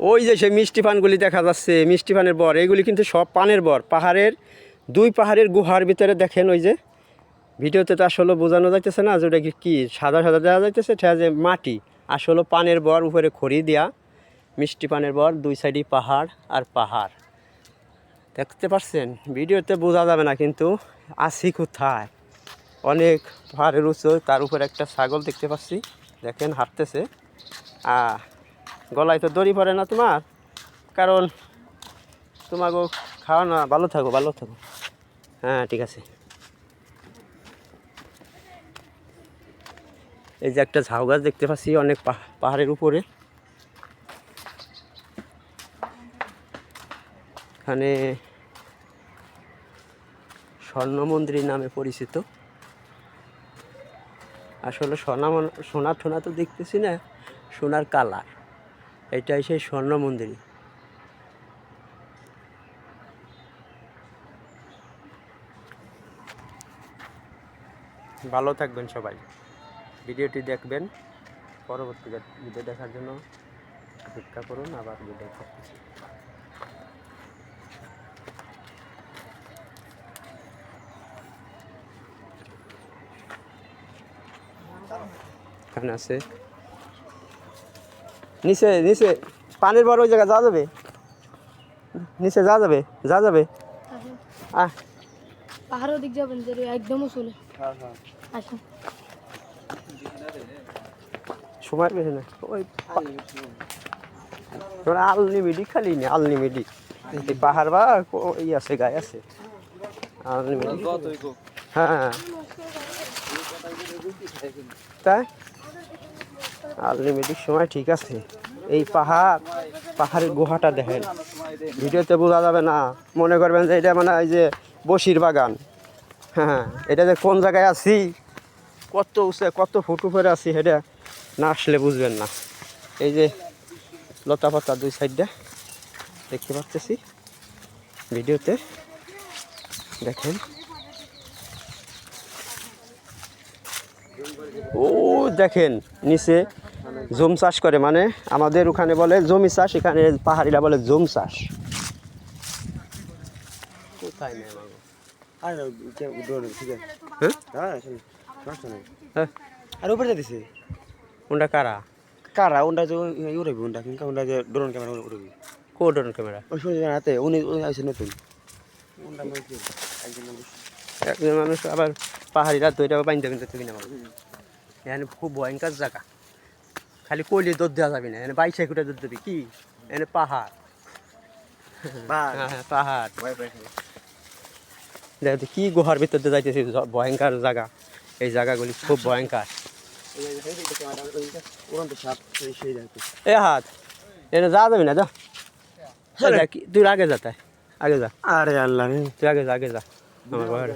ওই যে সেই মিষ্টি পানগুলি দেখা যাচ্ছে, মিষ্টি পানের বর, এগুলি কিন্তু সব পানের বর। পাহাড়ের, দুই পাহাড়ের গুহার ভিতরে দেখেন ওই যে, ভিডিওতে তো আসলে বোঝানো যাইতেছে না যে ওটা কি সাদা সাদা দেওয়া যাইতেছে সেটা যে মাটি। আসলে পানের বর উপরে খড়ি দেয়া মিষ্টি পানের বর, দুই সাইডই পাহাড় আর পাহাড়। দেখতে পাচ্ছেন? ভিডিওতে বোঝা যাবে না কিন্তু আসি কোথায়? অনেক পাহাড়ের উঁচু, তার উপরে একটা ছাগল দেখতে পাচ্ছি। দেখেন, হাঁটতেছে। আ গলায় তো দড়ি পড়ে না তোমার? কারণ তোমাকে খাওয়া না ভালো থাকো ভালো থাকো। হ্যাঁ ঠিক আছে। এই যে একটা ঝাউ গাছ দেখতে পাচ্ছি, অনেক পাহ- পাহাড়ের উপরে। এখানে স্বর্ণ মন্দির নামে পরিচিত। আসলে সোনা সোনা ঠোনা তো দেখতেছি না, সোনার কালার। এটাই সেই স্বর্ণ মন্দির। ভালো থাকবেন সবাই। ভিডিওটি দেখবেন। পরবর্তী ভিডিও দেখার জন্য অপেক্ষা করুন, আবার ভিডিও করতেছি এখানে আছে? নিচে নিচে। পানির বড় ওই জায়গায় যাওয়া যাবে? নিচে যাওয়া যাবে? যা যাবে? আহ। পাহাড়ের দিক যাবেন যে একদম উসুলে। আসুন সময় বেশি না। ওই তোরা আনলিমিটেড খালি নি এই পাহাড় বা ই আছে গায়ে আছে। হ্যাঁ। তাই? আনলিমিটেড সময়, ঠিক আছে? এই পাহাড়, পাহাড়ের গুহাটা দেখেন। ভিডিওতে বোঝা যাবে না, মনে করবেন যে এটা মানে এই যে বসির বাগান। হ্যাঁ এটা যে কোন জায়গায় আছি? কত উঁচে, কত ফুট উপরে আছি সেটা না আসলে বুঝবেন না। এই যে লতা পাতা দুই সাইডটা দেখতে পাচ্ছি। ভিডিওতে দেখেন। ও, দেখেন, নিচে জম চাষ করে মানে আমাদের ওখানে বলে জমি চাষ এখানে পাহাড়িরা বলে জুম চাষ আর ঠিক আছে হ্যাঁ হ্যাঁ শোনো, সমস্যা নেই হ্যাঁ আর উপরে দিছে কোনটা কারা কারা ওনটা যে উড়াবি ওনটা কিন্তু ওনটা যে ড্রোন ক্যামেরা উড়াবি কোডন ক্যামেরা ওই শুনে হাতে উনি আছে নতুন মানে কি একজন মানুষ একজন মানুষ আবার পাহাড়িরা এটা বাইন্দা কিন্তু তুই না এখানে খুব ভয়ঙ্কর জায়গা খালি কইলে দৌড় দেওয়া যাবে না। এখানে বাইশে কুটে দৌড় দেবে কি? এখানে পাহাড়। বা হ্যাঁ হ্যাঁ পাহাড়। দেখ কি গুহার ভিতর দিয়ে যাইতেছি ভয়ঙ্কর জায়গা। এই জায়গাগুলি খুব ভয়ঙ্কর। এ হাত এটা যা যাবি না যা। তুই আগে যা তাই আগে যা। আরে আল্লাহ তুই আগে যা আগে যা। আমার